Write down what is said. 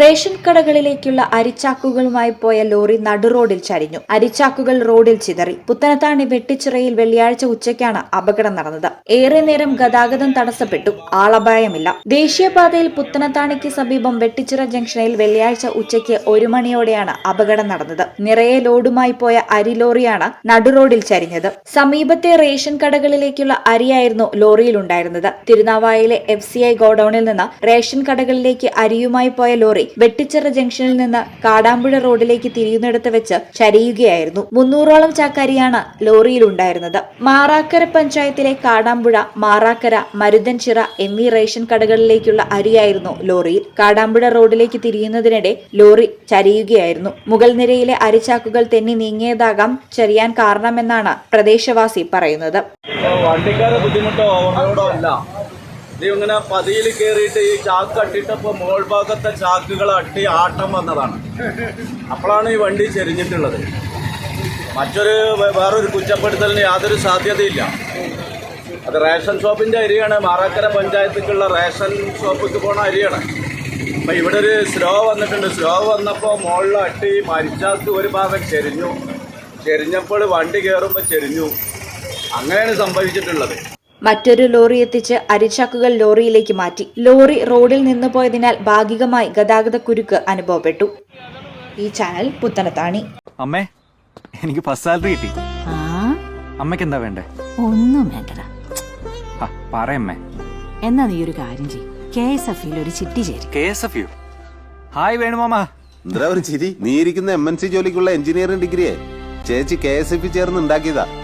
Ration കടകളിലേക്കുള്ള അരിച്ചാക്കുകളുമായി പോയ lorry നടുറോഡിൽ ചരിഞ്ഞു. അരിച്ചാക്കുകൾ റോഡിൽ ചിതറി. പുത്തനത്താണി വെട്ടിച്ചിറയിൽ വെള്ളിയാഴ്ച ഉച്ചയ്ക്കാണ് അപകടം നടന്നത്. ഏറെ നേരം ഗതാഗതം തടസ്സപ്പെട്ടു. ആളപായമില്ല. ദേശീയപാതയിൽ പുത്തനത്താണിക്ക് സമീപം വെട്ടിച്ചിറ ജംഗ്ഷനിൽ വെള്ളിയാഴ്ച ഉച്ചയ്ക്ക് ഒരു മണിയോടെയാണ് അപകടം നടന്നത്. നിറയെ ലോഡുമായി പോയ അരി ലോറിയാണ് നടുറോഡിൽ ചരിഞ്ഞത്. സമീപത്തെ റേഷൻ കടകളിലേക്കുള്ള അരിയായിരുന്നു ലോറിയിൽ ഉണ്ടായിരുന്നത് തിരുനാവായയിലെ എഫ് സി ഐ ഗോഡൌണിൽ നിന്ന് റേഷൻ കടകളിലേക്ക് അരിയുമായി പോയ ലോറി വെട്ടിച്ചിറ ജംഗ്ഷനിൽ നിന്ന് കാടാമ്പുഴ റോഡിലേക്ക് തിരിയുന്നിടത്ത് വെച്ച് ചരിയുകയായിരുന്നു. മുന്നൂറോളം ചാക്കരിയാണ് ലോറിയിലുണ്ടായിരുന്നത്. മാറാക്കര പഞ്ചായത്തിലെ കാടാമ്പുഴ മാറാക്കര മരുതൻചിറ എന്നീ റേഷൻ കടകളിലേക്കുള്ള അരിയായിരുന്നു ലോറിയിൽ. കാടാമ്പുഴ റോഡിലേക്ക് തിരിയുന്നതിനിടെ ലോറി ചരിയുകയായിരുന്നു. മുകൾ നിരയിലെ അരിച്ചാക്കുകൾ തെന്നി നീങ്ങിയതാകാം ചരിയാൻ കാരണമെന്നാണ് പ്രദേശവാസി പറയുന്നത്. ഇങ്ങനെ പതിയിൽ കയറിയിട്ട് ഈ ചാക്ക് അട്ടിട്ടപ്പോ മോൾ ഭാഗത്തെ ചാക്കുകൾ അട്ടി ആട്ടം വന്നതാണ്. അപ്പോഴാണ് ഈ വണ്ടി ചെരിഞ്ഞിട്ടുള്ളത്. മറ്റൊരു വേറൊരു കുറ്റപ്പെടുത്തലിന് യാതൊരു സാധ്യതയില്ല. അത് റേഷൻ ഷോപ്പിന്റെ അരിയാണ്. മാറാക്കര പഞ്ചായത്തിക്കുള്ള റേഷൻ ഷോപ്പിക്ക് പോണ അരിയാണ്. അപ്പൊ ഇവിടെ ഒരു സ്ലോ വന്നിട്ടുണ്ട്. സ്ലോ വന്നപ്പോ മുകളിൽ അട്ടി മരിച്ചാക്ക് ഒരു ഭാഗം ചെരിഞ്ഞു. ചെരിഞ്ഞപ്പോൾ വണ്ടി കയറുമ്പോൾ ചെരിഞ്ഞു. അങ്ങനെയാണ് സംഭവിച്ചിട്ടുള്ളത്. മറ്റൊരു ലോറി എത്തിച്ച് അരിച്ചാക്കുകൾ ലോറിയിലേക്ക് മാറ്റി. ലോറി റോഡിൽ നിന്ന് പോയതിനാൽ ഭാഗികമായി ഗതാഗത കുരുക്ക് അനുഭവപ്പെട്ടു. ഈ ചാനൽ പുത്തനത്താണി. അമ്മേ എനിക്ക് ഫസ്റ്റ് സാലറി കിട്ടി. ആ? അമ്മയ്ക്ക് എന്താ വേണ്ടേ? ഒന്നും വേണ്ടടാ. പറയമ്മേ എന്നാ നീ ഒരു കാര്യം ചെയ്യും. കെ എസ് എഫ് ഒരു ചിട്ടി ചേരും. കെ എസ് എഫ് ഹായ് വേണുമാമ എന്താ ഒരു ചിരി? നീ ഇരിക്കുന്ന എം എൻ സി ജോലിക്കുള്ള എഞ്ചിനീയറിംഗ് ഡിഗ്രിയെ. ചേച്ചി കെ എസ് എഫ് ചേർന്ന് ഉണ്ടാക്കിയതാ.